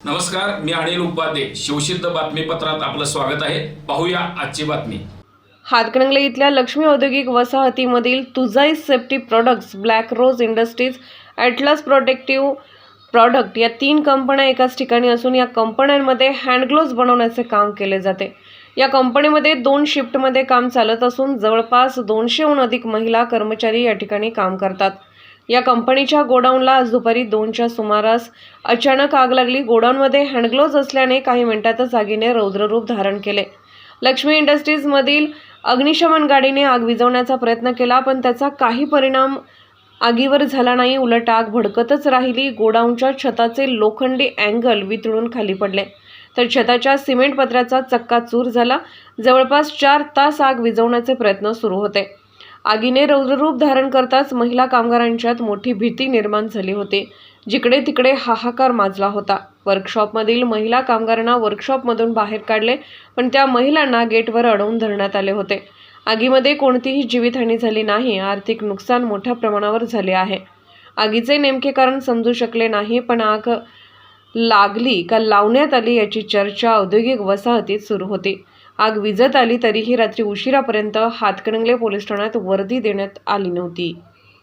नमस्कार मी अनिल उपाध्ये. शिवसिद्ध बातमीपत्रात आपलं स्वागत आहे. पाहूया आजची बातमी. हातकणंगले इथल्या लक्ष्मी औद्योगिक वसाहतीमधील तुझाई safety products Black Rose Industries Atlas protective product या तीन कंपन्या एकाच ठिकाणी असून या कंपन्यांमध्ये हँडग्लोव्ज बनवण्याचे काम केले जाते. या कंपनीमध्ये दोन शिफ्टमध्ये काम चालत असून जवळपास दोनशेहून अधिक महिला कर्मचारी या ठिकाणी काम करतात. या कंपनीच्या गोडाऊनला आज दुपारी दोनच्या सुमारास अचानक आग लागली. गोडाऊनमध्ये हँडग्लोव्ज असल्याने काही मिनिटातच आगीने रौद्ररूप धारण केले. लक्ष्मी इंडस्ट्रीजमधील अग्निशमन गाडीने आग विझवण्याचा प्रयत्न केला पण त्याचा काही परिणाम आगीवर झाला नाही. उलट आग भडकतच राहिली. गोडाऊनच्या छताचे लोखंडी अँगल वितळून खाली पडले. तर छताच्या सिमेंट पत्र्याचा चक्का चूर झाला. जवळपास चार तास आग विझवण्याचे प्रयत्न सुरू होते. आगीने रौद्ररूप धारण करताच महिला कामगारांच्यात मोठी भीती निर्माण झाली होती. जिकडे तिकडे हाहाकार माजला होता. वर्कशॉपमधील महिला कामगारांना वर्कशॉपमधून बाहेर काढले पण त्या महिलांना गेटवर अडवून धरण्यात आले होते. आगीमध्ये कोणतीही जीवितहानी झाली नाही आर्थिक नुकसान मोठ्या प्रमाणावर झाले आहे. आगीचे नेमके कारण समजू शकले नाही पण आग लागली का लावण्यात आली याची चर्चा औद्योगिक वसाहतीत सुरू होती. आग विजत आली तरीही रात्री उशिरापर्यंत हातकणंगले पोलीस ठाण्यात वर्दी देण्यात आली नव्हती.